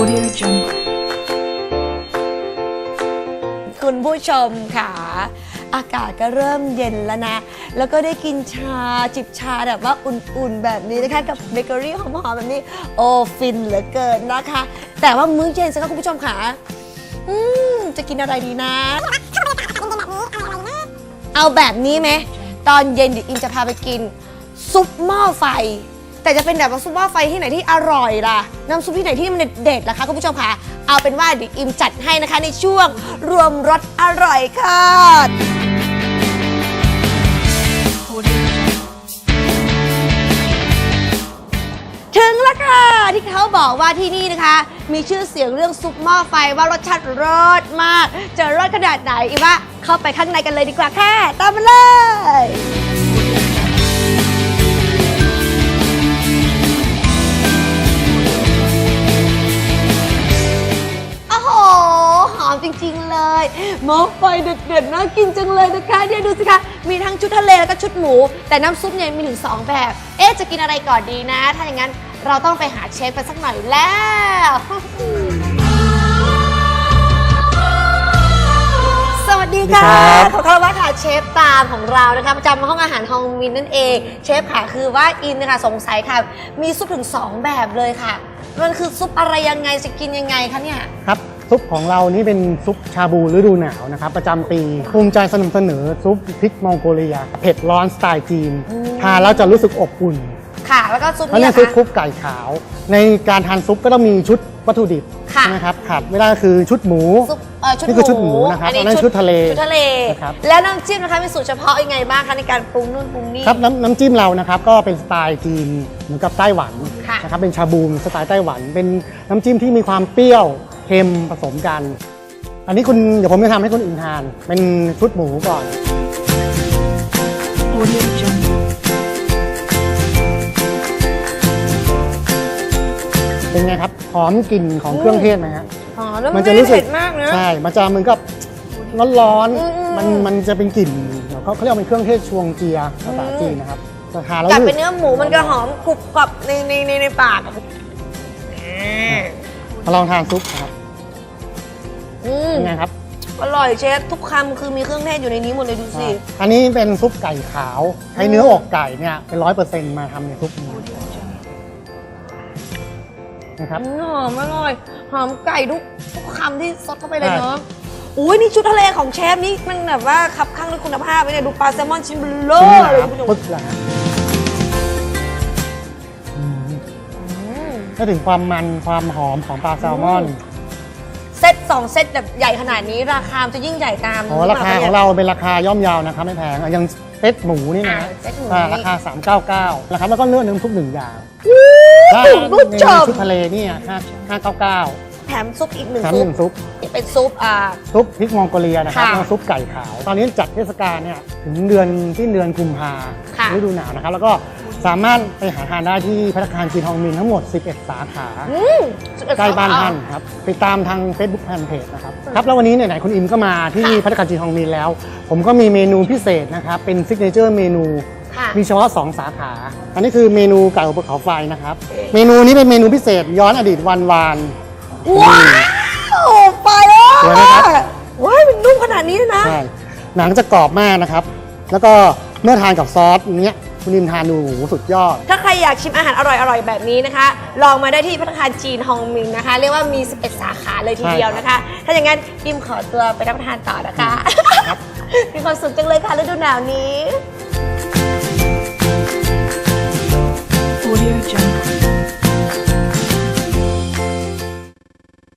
Audio Jungle. คุณผู้ชมค่ะ อากาศก็เริ่มเย็นแล้วนะ แล้วก็ได้กินชาจิบชาแบบว่าอุ่นๆ แบบนี้นะคะ กับเบเกอรี่หอมๆแบบนี้ โอ้ฟินเหลือเกินนะคะ แต่ว่ามื้อเย็นสิคะคุณผู้ชมค่ะอืมจะกินอะไรดีนะ เอาแบบนี้ไหมตอนเย็นเดี๋ยวอิมจะพาไปกิน ซุปหม้อไฟ แต่จะเป็นแบบซุปหม้อไฟที่ไหนที่อร่อยล่ะ น้ำซุปที่ไหนที่มันเด็ดๆล่ะคะคุณผู้ชมคะเอาเป็นว่าเดี๋ยวอิมจัดให้นะคะในช่วงรวมรสอร่อยค่ะถึงแล้วค่ะ ที่เขาบอกว่าที่นี่นะคะ มีชื่อเสียงเรื่องซุปหม้อไฟว่ารสชาติรสมาก จะรสขนาดไหนอีว่าเข้าไปข้างในกันเลยดีกว่าค่ะ ตามมาเลย ริง ๆ เลยหม้อไฟเด็ดๆน่ากินจังเลยนะคะเนี่ยดูสิคะ มีทั้งชุดทะเลแล้วก็ชุดหมู แต่น้ำซุปเนี่ยมีถึง 2 แบบ เอ๊ะ จะกินอะไรก่อนดีนะ ถ้าอย่างนั้นเราต้องไปหาเชฟกันสักหน่อยแล้วสวัสดีค่ะสวัสดีครับขอต้อนรับค่ะเชฟตามของเรานะคะประจำห้องอาหารฮองมินนั่นเอง เชฟค่ะคือว่าอินนะคะสงสัยค่ะ มีซุปถึง 2 แบบเลยค่ะ มันคือซุปอะไรยังไงจะกินยังไงคะเนี่ย ครับ ซุปของเรานี่เป็นซุปชาบูฤดูหนาวนะครับ ประจำปีภูมิใจสนับสนุนซุปพริกมองโกเลีย เผ็ดร้อนสไตล์จีน อืม ทานแล้วจะรู้สึกอบอุ่นค่ะ แล้วก็ซุปเพราะนี้นี่นะซุปคะคลุกไก่ขาว ในการทานซุปก็ต้องมีชุดวัตถุดิบค่ะใช่ไหมครับขาดไม่ได้ก็คือชุดหมู ซุปเอ่อชุดนี่คือชุดหมูนะครับอันนี้อันนั้นชุดทะเลชุดทะเล นะครับ แล้วน้ำจิ้มนะคะมีสูตรเฉพาะยังไงบ้างคะในการปรุงนู่นปรุงนี่ ครับน้ำน้ำจิ้มเรานะครับก็เป็นสไตล์จีนเหมือนกับไต้หวันค่ะ นะครับเป็นชาบูสไตล์ไต้หวัน เป็นน้ำจิ้มที่มีความเปรี้ยว เค็มผสมกัน อันนี้คุณเดี๋ยวผมจะทำให้คุณอินทาน เป็นชุดหมูก่อน Audio Jungle. เป็นไงครับ หอมกลิ่นของเครื่องเทศไหมฮะ อ๋อแล้วมัมันจะไม่รู้ได้สึกเผ็ดมากนะ ใช่ มันจะเหมือนกับร้อนอืม ๆมันมันจะเป็นกลิ่นเขาเขาเรียกว่าเป็นเครื่องเทศชวงเจียภาษาจีนนะครับแต่ทานแล้วกัดรู้เป็สึนเนื้อหมูมันก็หอมกรุบกรับในในในในปากอะมาลองทานซุปครับ อืม เป็นไงครับอร่อยเชฟทุกคำคือมีเครื่องเทศอยู่ในนี้หมดเลยดูสิ อันนี้เป็นซุปไก่ขาวใช้เนื้ออกไก่เนี่ยเป็นร้อยเปอร์เซ็นต์มาทำในซุปนี้นะครับอืมหอมอร่อยหอมไก่ทุกทุกคำที่ซดเข้าไปเลยใช่ เนาะอุ้ยนี่ชุดทะเลของเชฟนี่มันแบบว่าคับข้างด้วยคุณภาพเลยเนี่ยดูปลาแซลมอนชิ้นเบลอชิ้นหนาเลยคุณผู้ชมปึ๊กเลยฮะอืม อืมได้ถึงความมันความหอมของปลาแซลมอนเซตสอ งเซตแบบใหญ่ขนาดนี้ราคาจะยิ่งใหญ่ตามอ๋อราคาของเราเป็นราคาย่อมเยาวนะครับไม่แพงอะอยังเซ็ตหมูนี่นะอ่าเซ็ตหมู อ่าราคา 399นะครับแล้วก็เนื้อเนื้อทุกหนึ่งอย่างถ้าถ้าคุณผู้ในชมชุดทะเลเนี่ย5 599แถมซุปอีกหนึ่งแถมซุหปนึ่งซุป เป็นซุปอ่า ซุปพริกมองโกเลียนะครับค่ะแล้วก็ซุปไก่ขาว ตอนนี้จัดเทศกาลเนี่ยถึงเดือนที่เดือนกุมภาค่ะ ฤดูหนาวนะครับ แล้วก็ สามารถไปหาทานได้ที่พัฒนาคารจีนทองมินทั้งหมด 11 สาขาอืมใกล้บ้านท่านครับติดตามทาง Facebook Fanpage นะครับครับแล้ววันนี้ไหนๆคุณอิมก็มาที่พัฒนาคารจีนทองมินแล้ว ผมก็มีเมนูพิเศษนะครับเป็นซิกเนเจอร์เมนูค่ะมีเฉพาะ 2 สาขา อันนี้คือเมนูไก่อบภูเขาไฟนะครับ เมนูนี้เป็นเมนูพิเศษย้อนอดีตวันวานว้าวไปแล้วสวยไหมครับว้ายมันนุ่มขนาดนี้เลยนะใช่หนังจะกรอบมากนะครับ แล้วก็เมื่อทานกับซอสอย่างเงี้ย คุณอิมทานดูโอ้โหสุดยอด ถ้าใครอยากชิมอาหารอร่อยๆ แบบนี้นะคะ ลองมาได้ที่พัฒนาคารจีนฮองมิงนะคะ เรียกว่ามี 11 สาขาเลยทีเดียวนะคะ ถ้าอย่างนั้นอิมขอตัวไปรับประทานต่อนะคะครับมีความสุขจังเลยค่ะฤดูหนาวนี้ค